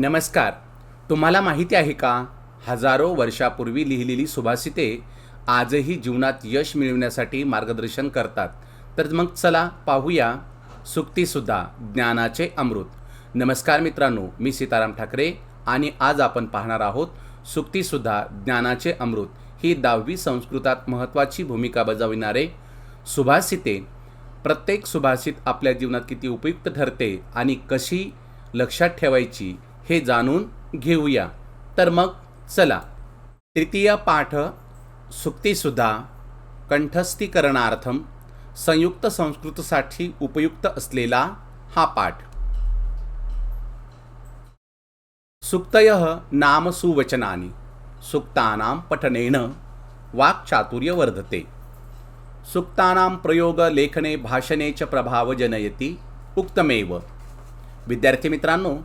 नमस्कार. तुम्हाला माहिती आहे का? हजारो वर्षापूर्वी लिहिलेली सुभाषिते आजही जीवनात यश मिळवण्यासाठी मार्गदर्शन करतात. तर मग चला पाहूया सुक्तीसुद्धा ज्ञानाचे अमृत. नमस्कार मित्रांनो मी सीताराम ठाकरे आणि आज आपण पाहणार आहोत सुक्तीसुद्धा ज्ञानाचे अमृत. ही दहावी संस्कृतात महत्त्वाची भूमिका बजाविणारे सुभाषिते. प्रत्येक सुभाषित आपल्या जीवनात किती उपयुक्त ठरते आणि कशी लक्षात ठेवायची हे जाणून घेऊया. तर मग चला. तृतीय पाठ सुक्तीसुद्धा कंठस्थीकरणार्थम संयुक्त संस्कृतसाठी उपयुक्त असलेला हा पाठ. सुक्तय नाम सुवचनानि सुक्तानां पठनेन वाक्चातुर्य वर्धते. सुक्तानां प्रयोग लेखने भाषणे च प्रभाव जनयती उक्तमेव. विद्यार्थी मित्रांनो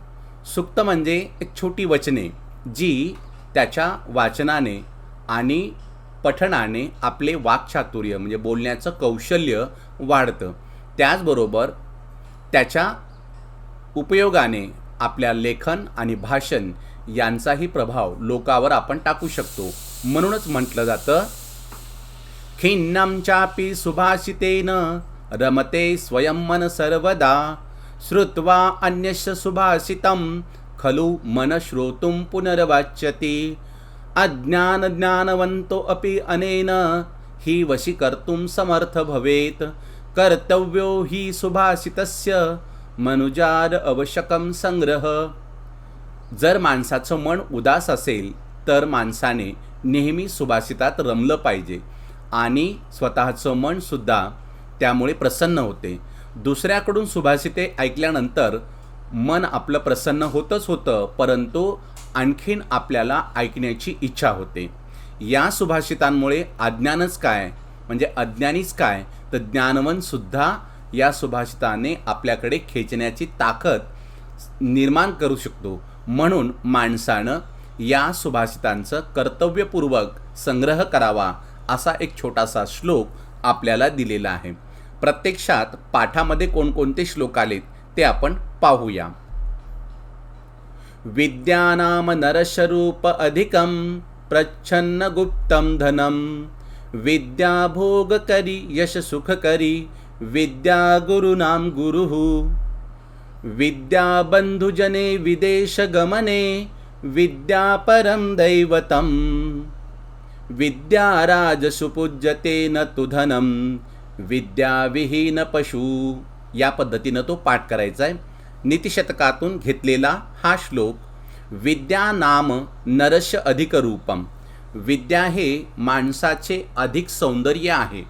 सुक्त म्हणजे एक छोटी वचने जी त्याच्या वाचनाने आणि पठणाने आपले वाक्चातुर्य म्हणजे बोलण्याचं कौशल्य वाढतं. त्याचबरोबर त्याच्या उपयोगाने आपल्या लेखन आणि भाषण यांचाही प्रभाव लोकावर आपण टाकू शकतो. म्हणूनच म्हटलं जातं खिन्नं सुभाषितेन रमते स्वयं मन सर्वदा श्रुत्वा अन्यस्य सुभाषितं खलु मन श्रोतुं पुनर्वाच्यति। अज्ञानज्ञानवन्तो अपि अनेन हि वशीकर्तुं समर्थ भवेत्। कर्तव्यो हि सुभाषितस्य मनुजार आवश्यकं संग्रह। जर माणसाचं मन उदास असेल तर माणसाने नेहमी सुभाषितात रमलं पाहिजे आणि स्वतःचं मनसुद्धा त्यामुळे प्रसन्न होते. दुसऱ्याकडून सुभाषिते ऐकल्यानंतर मन आपलं प्रसन्न होतच होतं परंतु आणखीन आपल्याला ऐकण्याची इच्छा होते. या सुभाषितांमुळे अज्ञानच काय? म्हणजे अज्ञानीच काय? तर ज्ञानवनसुद्धा या सुभाषिताने आपल्याकडे खेचण्याची ताकद निर्माण करू शकतो. म्हणून माणसानं या सुभाषितांचं कर्तव्यपूर्वक संग्रह करावा असा एक छोटासा श्लोक आपल्याला दिलेला आहे. प्रत्यक्षात पाठामध्ये कोणकोणते श्लोक आलेत ते आपण पाहूया. विद्यानाम नरस्वरूप अधिकं प्रच्छन्नगुप्तं धनं। विद्या भोगकरी यश सुखकरी विद्या गुरुः। विद्याबन्धुजने विदेशगमने विद्या दैवतं दैवतम्। विद्या राजसुपूज्यते न तु धनं। विद्याविहीन पशु या पद्धतीनं तो पाठ करायचा आहे नीतिशतकातून घेतलेला हा श्लोक विद्या नाम नरश अधिक रूपम. विद्या हे माणसाचे अधिक सौंदर्य आहे.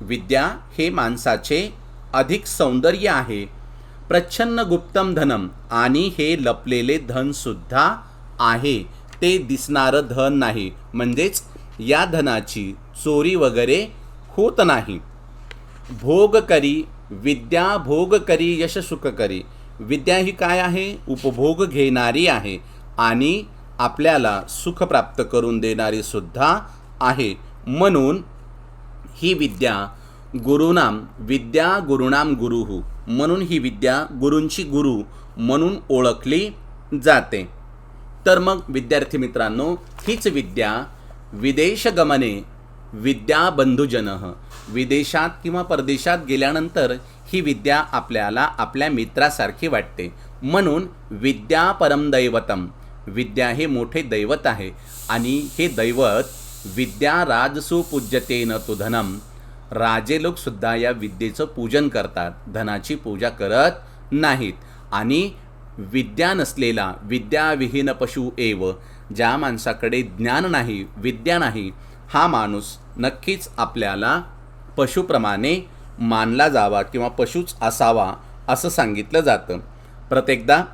विद्या हे माणसाचे अधिक सौंदर्य आहे. प्रच्छन्न गुप्तम धनम आणि हे लपलेले धनसुद्धा आहे. ते दिसणारं धन नाही. म्हणजेच या धनाची चोरी वगैरे होत नाही. भोग करी विद्या भोगकरी यश सुख करी. विद्या ही काय आहे? उपभोग घेणारी आहे आणि आपल्याला सुख प्राप्त करून देणारी सुद्धा आहे. म्हणून ही विद्या गुरुनाम विद्या गुरुनाम गुरुहू म्हणून ही विद्या गुरूंची गुरु म्हणून ओळखली जाते. तर मग विद्यार्थी मित्रांनो हीच विद्या विदेशगमने विद्या बंधुजन विदेशात किंवा परदेशात गेल्यानंतर ही विद्या आपल्याला आपल्या मित्रासारखी वाटते. म्हणून विद्या परमदैवतम विद्या हे मोठे दैवत आहे. आणि हे दैवत विद्या राजसु तो तु धनम. राजे लोकसुद्धा या विद्येचं पूजन करतात. धनाची पूजा करत नाहीत. आणि विद्या नसलेला विद्याविहीन पशु एव ज्या माणसाकडे ज्ञान नाही विद्या नाही हा माणूस नक्कीच आपल्याला पशुप्रमाणे मानला जावा किंवा पशुच असावा असं सांगितलं जातं. प्रत्येकदा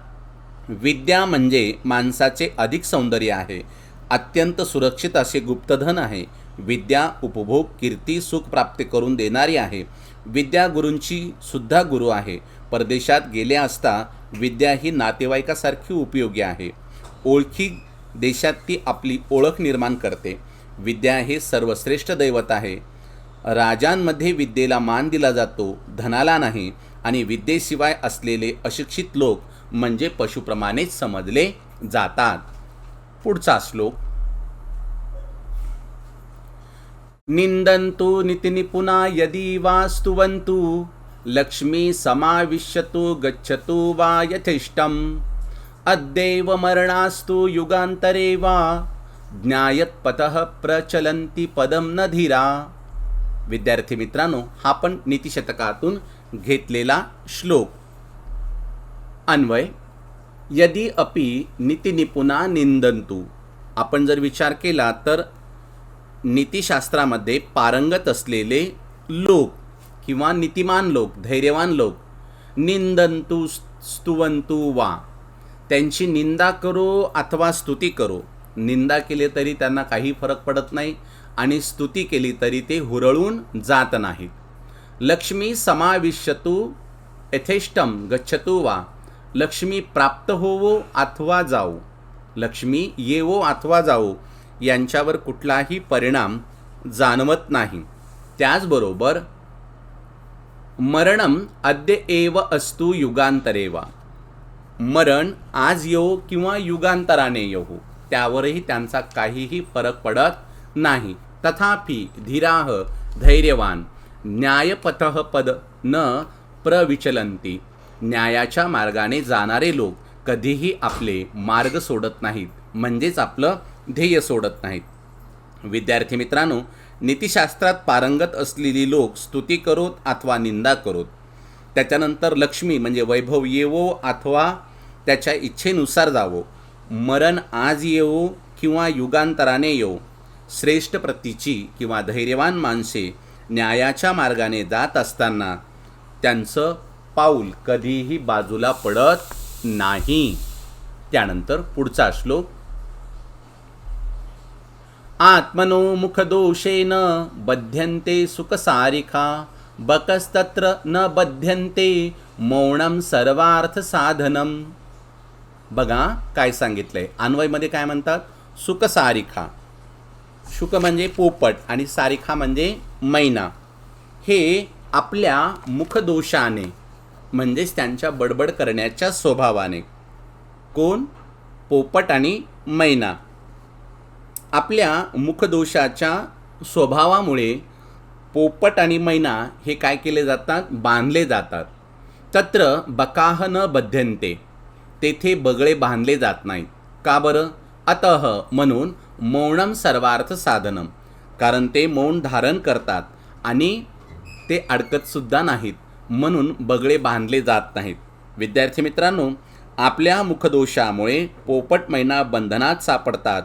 विद्या म्हणजे माणसाचे अधिक सौंदर्य आहे. अत्यंत सुरक्षित असे गुप्तधन आहे. विद्या उपभोग कीर्ती सुख प्राप्त करून देणारी आहे. विद्या गुरूंची सुद्धा गुरु आहे. परदेशात गेले असता विद्या ही नातेवाईकासारखी उपयोगी आहे. ओळखी देशात ती आपली ओळख निर्माण करते. विद्या हे सर्वश्रेष्ठ दैवत आहे. राजांमध्ये विद्येला मान दिला जातो धनाला नाही आणि विद्येशिवाय असलेले अशिक्षित लोक म्हणजे पशुप्रमाणेच समजले जातात. पुढचा श्लोक. निंदन्तु नितिनिपुना यदि वा स्तुवन्तु लक्ष्मी समाविश्यतु गच्छतु वा यथेष्टम्। अद्यैव मरणास्तु युगान्तरे वा ज्ञायत्पतः प्रचलंती पदं न धीरा. विद्यार्थी मित्रांनो हा पण नीतिशतकातून घेतलेला श्लोक. अन्वय यदि अपि नीतिनिपुणा निंदंतु आपण जर विचार केला तर नीतिशास्त्रामध्ये पारंगत असलेले लोक किंवा नीतिमान लोक धैर्यवान लोक निंदंतु स्तुवंतु वा. त्यांची निंदा करो अथवा स्तुती करो. निंदा केली तरी त्यांना काही फरक पडत नाही आणि स्तुती केली तरी ते हुरळून जात नाहीत. लक्ष्मी समाविश्यतु यथेष्टम गच्छतु वा. लक्ष्मी प्राप्त होवो अथवा जाओ लक्ष्मी येवो अथवा जाओ यांच्यावर कुठलाही परिणाम जाणवत नाही. त्याचबरोबर मरणम अद्य एव असतू युगांतरे वा. मरण आज येऊ किंवा युगांतराने येऊ त्यावरही त्यांचा काहीही फरक पडत नाही. तथापि धीराह धैर्यवान न्यायपथ पद न प्रविचलंती. न्यायाच्या मार्गाने जाणारे लोक कधीही आपले मार्ग सोडत नाहीत म्हणजेच आपलं ध्येय सोडत नाहीत. विद्यार्थी मित्रांनो नीतिशास्त्रात पारंगत असलेली लोक स्तुती करोत अथवा निंदा करोत. त्याच्यानंतर लक्ष्मी म्हणजे वैभव येवो अथवा त्याच्या इच्छेनुसार जावो. मरण आज येऊ किंवा युगांतराने येऊ श्रेष्ठ प्रतीची किंवा धैर्यवान माणसे न्यायाच्या मार्गाने जात असताना त्यांचं पाऊल कधीही बाजूला पडत नाही. त्यानंतर पुढचा श्लोक. आत्मनो मुखदोषेन बध्यन्ते सुखसारिखा बकस्तत्र न बध्यन्ते मौनम सर्वार्थ साधनम बघा काय सांगितलंय. अन्वयमध्ये काय म्हणतात? सुखसारिखा शुक म्हणजे पोपट आणि सारिखा म्हणजे मैना. हे आपल्या मुखदोषाने म्हणजेच त्यांच्या बडबड करण्याच्या स्वभावाने. कोण? पोपट आणि मैना. आपल्या मुखदोषाच्या स्वभावामुळे पोपट आणि मैना हे काय केले जातात? बांधले जातात. तत्र बकाह न बध्यन्ते. तेथे बगळे बांधले जात नाहीत. का बरं? अतः म्हणून मौनम सर्वार्थ साधनम. कारण ते मौन धारण करतात आणि ते अडकतसुद्धा नाहीत. म्हणून बगळे बांधले जात नाहीत. विद्यार्थी मित्रांनो आपल्या मुखदोषामुळे पोपट मैना बंधनात सापडतात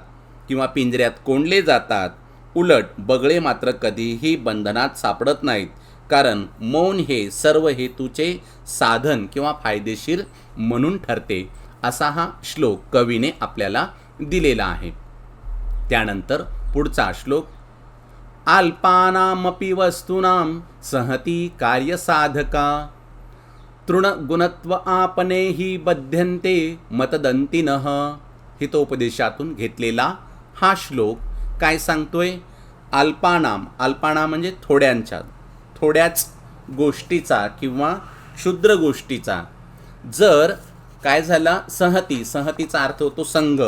किंवा पिंजऱ्यात कोंडले जातात. उलट बगळे मात्र कधीही बंधनात सापडत नाहीत. कारण मौन हे सर्व हेतूचे साधन किंवा फायदेशीर म्हणून ठरते असा हा श्लोक कवीने आपल्याला दिलेला आहे. त्यानंतर पुढचा श्लोक अल्पानामपि वस्तूनां सहती कार्यसाधका। तृणगुणत्व आपणेही बध्यन्ते मतदंतिनः हितोपदेशातून घेतलेला हा श्लोक काय सांगतोय? अल्पानाम अल्पाना म्हणजे थोड्यांच्या थोड्याच गोष्टीचा किंवा क्षुद्र गोष्टीचा. जर काय झाला? सहती. सहतीचा अर्थ होतो संघ.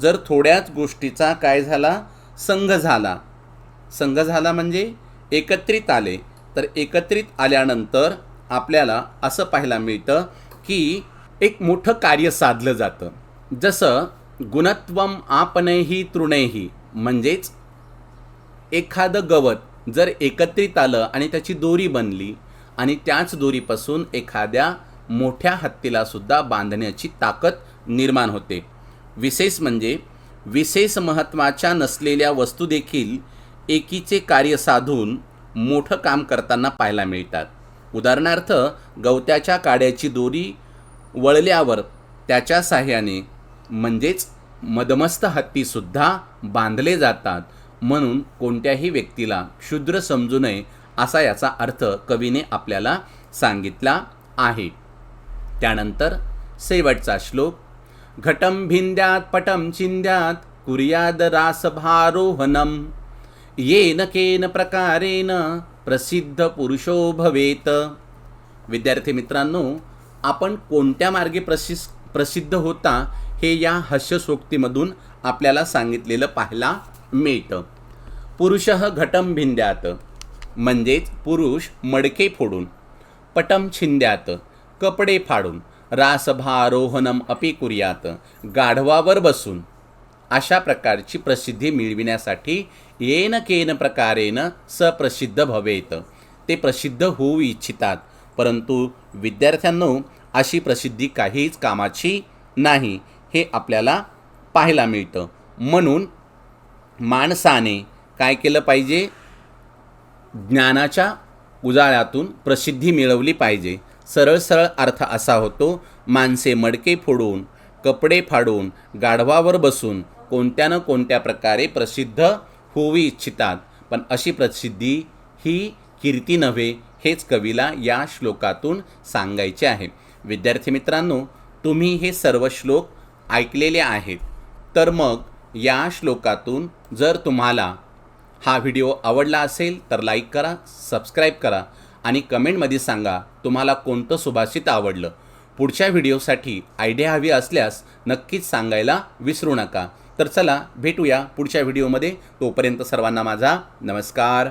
जर थोड्याच गोष्टीचा काय झाला? संघ झाला. संघ झाला म्हणजे एकत्रित आले. तर एकत्रित आल्यानंतर आपल्याला असं पाहायला मिळतं की एक मोठं कार्य साधलं जातं. जसं गुणत्वम आपणही तृणेही म्हणजेच एखादं गवत जर एकत्रित आलं आणि त्याची दोरी बनली आणि त्याच दोरीपासून एखाद्या मोठ्या हत्तीला सुद्धा बांधण्याची ताकद निर्माण होते. विशेष म्हणजे विशेष महत्त्वाच्या नसलेल्या वस्तू देखील एकीचे कार्य साधून मोठं काम करताना पाहायला मिळतात. उदाहरणार्थ गवत्याच्या काड्याची दोरी वळल्यावर त्याच्या साह्याने म्हणजेच मदमस्त हत्तीसुद्धा बांधले जातात. म्हणून कोणत्याही व्यक्तीला क्षुद्र समजू नये असा याचा अर्थ कवीने आपल्याला सांगितला आहे. त्यानंतर शेवटचा श्लोक. घटम भिंद्यात पटम चिंद्यात कुर्याद रासभारोहनम येन केन प्रकारेण प्रसिद्ध पुरुषो भवेत। विद्यार्थी मित्रांनो आपण कोणत्या मार्गे प्रसिस प्रसिद्ध होता हे या हस्यसोक्तीमधून आपल्याला सांगितलेलं पाहायला मिळतं. पुरुष घटम भिंद्यात म्हणजेच पुरुष मडके फोडून पटम छिंद्यात कपडे फाडून रासभारोहणम अपि कुर्यात गाढवावर बसून अशा प्रकारची प्रसिद्धी मिळविण्यासाठी येन केन प्रकारेन सप्रसिद्ध भवेत. ते प्रसिद्ध होऊ इच्छितात परंतु विद्यार्थ्यांनो अशी प्रसिद्धी काहीच कामाची नाही हे आपल्याला पाहायला मिळतं. म्हणून माणसाने काय केलं पाहिजे? ज्ञानाच्या उजाळ्यातून प्रसिद्धी मिळवली पाहिजे. सरळ सरळ अर्थ असा होतो माणसे मडके फोडून कपडे फाडून गाढवावर बसून कोणत्या न कोणत्या प्रकारे प्रसिद्ध होऊ इच्छितात. पण अशी प्रसिद्धी ही कीर्ती नव्हे हेच कवीला या श्लोकातून सांगायचे आहे. विद्यार्थी मित्रांनो तुम्ही हे सर्व श्लोक ऐकलेले आहेत. तर मग या श्लोकातून जर तुम्हाला हा व्हिडिओ आवडला असेल तर लाईक करा सबस्क्राईब करा आणि कमेंटमध्ये सांगा तुम्हाला कोणतं सुभाषित आवडलं. पुढच्या व्हिडिओसाठी आयडिया हवी असल्यास नक्कीच सांगायला विसरू नका. तर चला भेटूया पुढच्या व्हिडिओमध्ये. तोपर्यंत सर्वांना माझा नमस्कार.